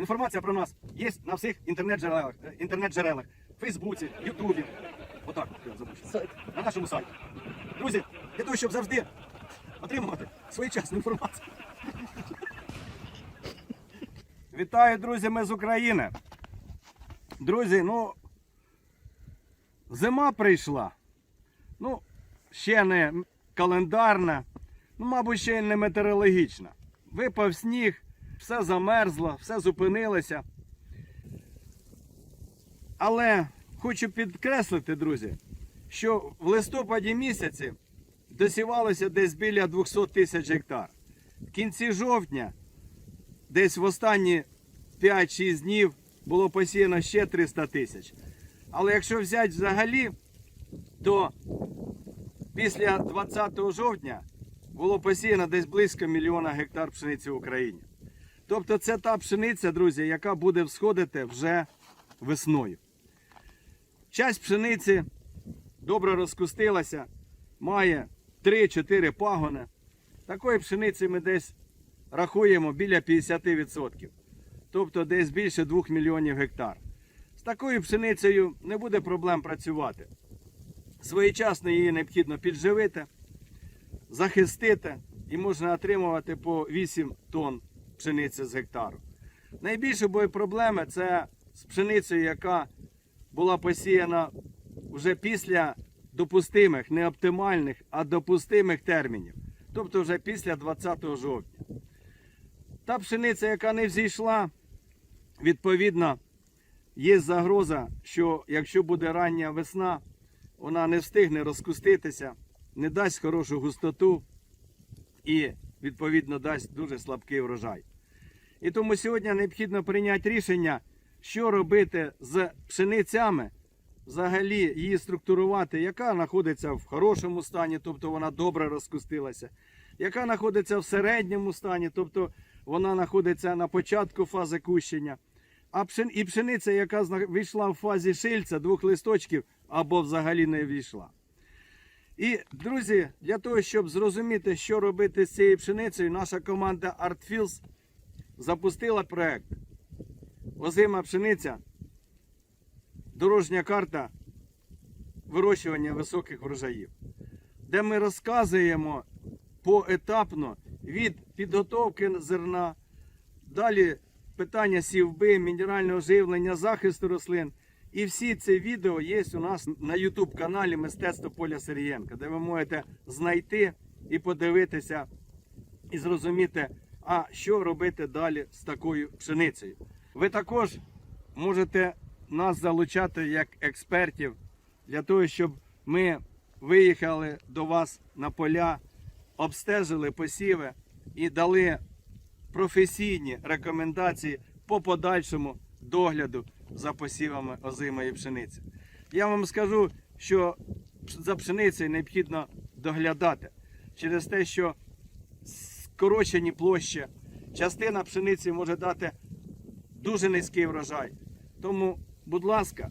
Інформація про нас є на всіх інтернет-джерелах, е, інтернет-джерелах, Фейсбуці, Ютубі. Отак, я забув. На нашому сайті. Друзі, для того, щоб завжди отримувати своєчасну інформацію. Вітаю, друзі, ми з України. Друзі, ну зима прийшла. Ну, ще не календарна, ну, мабуть, ще й не метеорологічна. Випав сніг, все замерзло, все зупинилося. Але хочу підкреслити, друзі, що в листопаді місяці досівалося десь біля 200 тисяч гектар. В кінці жовтня, десь в останні 5-6 днів, було посіяно ще 300 тисяч. Але якщо взяти взагалі, то після 20 жовтня було посіяно десь близько мільйона гектар пшениці в Україні. Тобто це та пшениця, друзі, яка буде всходити вже весною. Часть пшениці добре розкустилася, має 3-4 пагони. Такої пшениці ми десь рахуємо біля 50%. Тобто десь більше 2 мільйонів гектар. З такою пшеницею не буде проблем працювати. Своєчасно її необхідно підживити, захистити і можна отримувати по 8 тонн пшениці з гектару. Найбільше буде проблеми це з пшеницею, яка була посіяна вже після допустимих, не оптимальних, а допустимих термінів. Тобто вже після 20 жовтня. Та пшениця, яка не взійшла, відповідно, є загроза, що якщо буде рання весна, вона не встигне розкуститися, не дасть хорошу густоту і, відповідно, дасть дуже слабкий врожай. І тому сьогодні необхідно прийняти рішення, що робити з пшеницями, взагалі її структурувати, яка знаходиться в хорошому стані, тобто вона добре розкустилася, яка знаходиться в середньому стані, тобто вона знаходиться на початку фази кущення. А пшен... і пшениця, яка війшла в фазі шильця двох листочків або взагалі не війшла. І, друзі, для того, щоб зрозуміти, що робити з цією пшеницею, наша команда ArtFields запустила проект. Озима пшениця, дорожня карта вирощування високих врожаїв, де ми розказуємо поетапно від підготовки зерна, далі питання сівби, мінерального живлення, захисту рослин. І всі ці відео є у нас на YouTube каналі Мистецтво Поля Сирієнка, де ви можете знайти і подивитися і зрозуміти, а що робити далі з такою пшеницею. Ви також можете нас залучати як експертів для того, щоб ми виїхали до вас на поля, обстежили посіви і дали професійні рекомендації по подальшому догляду за посівами озимої пшениці. Я вам скажу, що за пшеницею необхідно доглядати через те, що скорочені площі, частина пшениці може дати дуже низький врожай. Тому, будь ласка,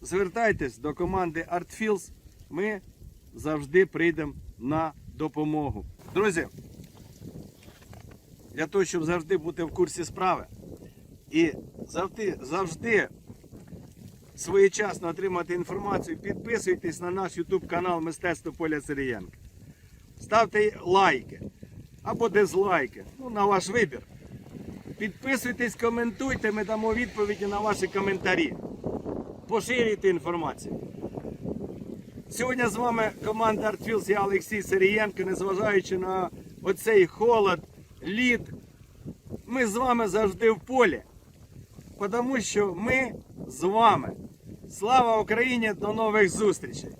звертайтесь до команди ArtFields, ми завжди прийдемо на допомогу. Друзі, для того, щоб завжди бути в курсі справи і завжди, завжди своєчасно отримати інформацію, підписуйтесь на наш YouTube канал Мистецтво Поля Сирієнка. Ставте лайки або дизлайки, ну, на ваш вибір. Підписуйтесь, коментуйте, ми дамо відповіді на ваші коментарі. Поширюйте інформацію. Сьогодні з вами команда ArtFields, я Олексій Сирієнко, незважаючи на оцей холод, лід. Ми з вами завжди в полі. Тому що ми з вами. Слава Україні! До нових зустрічей!